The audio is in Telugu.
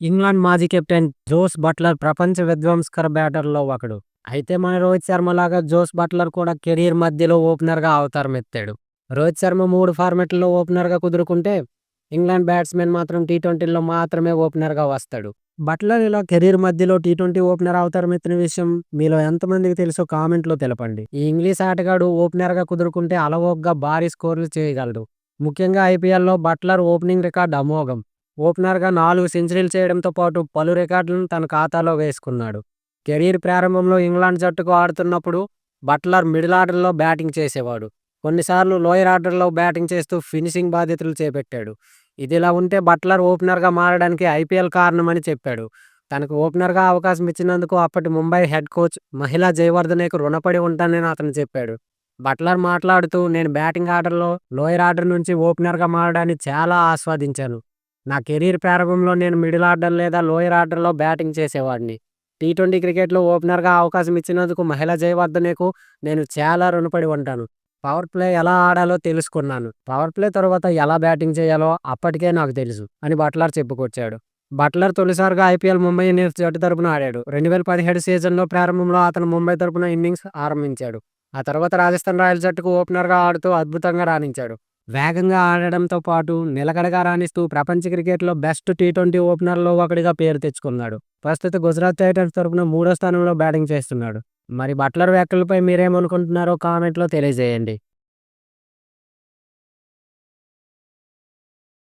ఇంగ్లాండ్ మాజీ కెప్టెన్ జోస్ బట్లర్ ప్రపంచ విధ్వంసకర బ్యాటర్లో ఒకడు. అయితే మన రోహిత్ శర్మ లాగా జోస్ బట్లర్ కూడా కెరీర్ మధ్యలో ఓపెనర్గా అవతారం ఎత్తాడు. రోహిత్ శర్మ మూడు ఫార్మెట్లలో ఓపెనర్గా కుదురుకుంటే ఇంగ్లాండ్ బ్యాట్స్మెన్ మాత్రం టీ ట్వంటీలో మాత్రమే ఓపెనర్గా వస్తాడు. బట్లర్ ఇలా కెరీర్ మధ్యలో టీ ట్వంటీ ఓపెనర్ అవతారం ఎత్తిన విషయం మీలో ఎంతమందికి తెలుసో కామెంట్లో తెలపండి. ఈ ఇంగ్లీష్ ఆటగాడు ఓపెనర్గా కుదురుకుంటే అలవోగ్గా భారీ స్కోర్లు చేయగలడు. ముఖ్యంగా ఐపీఎల్లో బట్లర్ ఓపెనింగ్ రికార్డ్ అమోఘం. ఓపెనర్గా నాలుగు సెంచరీలు చేయడంతో పాటు పలు రికార్డులను తన ఖాతాలో వేసుకున్నాడు. కెరీర్ ప్రారంభంలో ఇంగ్లాండ్ జట్టుకు ఆడుతున్నప్పుడు బట్లర్ మిడిల్ ఆర్డర్లో బ్యాటింగ్ చేసేవాడు. కొన్నిసార్లు లోయర్ ఆర్డర్లో బ్యాటింగ్ చేస్తూ ఫినిషింగ్ బాధ్యతలు చేపట్టాడు. ఇదిలా ఉంటే బట్లర్ ఓపెనర్గా మారడానికి ఐపీఎల్ కారణమని చెప్పాడు. తనకు ఓపెనర్గా అవకాశం ఇచ్చినందుకు అప్పటి ముంబై హెడ్ కోచ్ మహిళా జయవర్ధనేకు రుణపడి ఉంటానని అతను చెప్పాడు. బట్లర్ మాట్లాడుతూ నేను బ్యాటింగ్ ఆర్డర్లో లోయర్ ఆర్డర్ నుంచి ఓపెనర్గా మారడాన్ని చాలా ఆస్వాదించాను. నా కెరీర్ ప్రారంభంలో నేను మిడిల్ ఆర్డర్ లేదా లోయర్ ఆర్డర్లో బ్యాటింగ్ చేసేవాడిని. టీ ట్వంటీ క్రికెట్లో ఓపెనర్గా అవకాశం ఇచ్చినందుకు మహిళా జయవర్ధనేకు నేను చాలా రుణపడి ఉంటాను. పవర్ ప్లే ఎలా ఆడాలో తెలుసుకున్నాను. పవర్ ప్లే తర్వాత ఎలా బ్యాటింగ్ చేయాలో అప్పటికే నాకు తెలుసు అని బట్లర్ చెప్పుకొచ్చాడు. బట్లర్ తొలిసారిగా ఐపీఎల్ ముంబై ఇండియన్స్ జట్టు తరపున ఆడాడు. రెండు వేల పదిహేడు సీజన్లో ప్రారంభంలో అతను ముంబై తరపున ఇన్నింగ్స్ ఆరంభించాడు. ఆ తర్వాత రాజస్థాన్ రాయల్స్ జట్టుకు ఓపెనర్గా ఆడుతూ అద్భుతంగా రాణించాడు. వేగంగా ఆడడంతో పాటు నిలకడగా రాణిస్తూ ప్రపంచ క్రికెట్లో బెస్ట్ టీ ట్వంటీ ఓపెనర్లో ఒకడిగా పేరు తెచ్చుకున్నాడు. ప్రస్తుతం గుజరాత్ టైటన్స్ తరపున మూడో స్థానంలో బ్యాటింగ్ చేస్తున్నాడు. మరి బట్లర్ వ్యాఖ్యలపై మీరేమనుకుంటున్నారో కామెంట్లో తెలియజేయండి.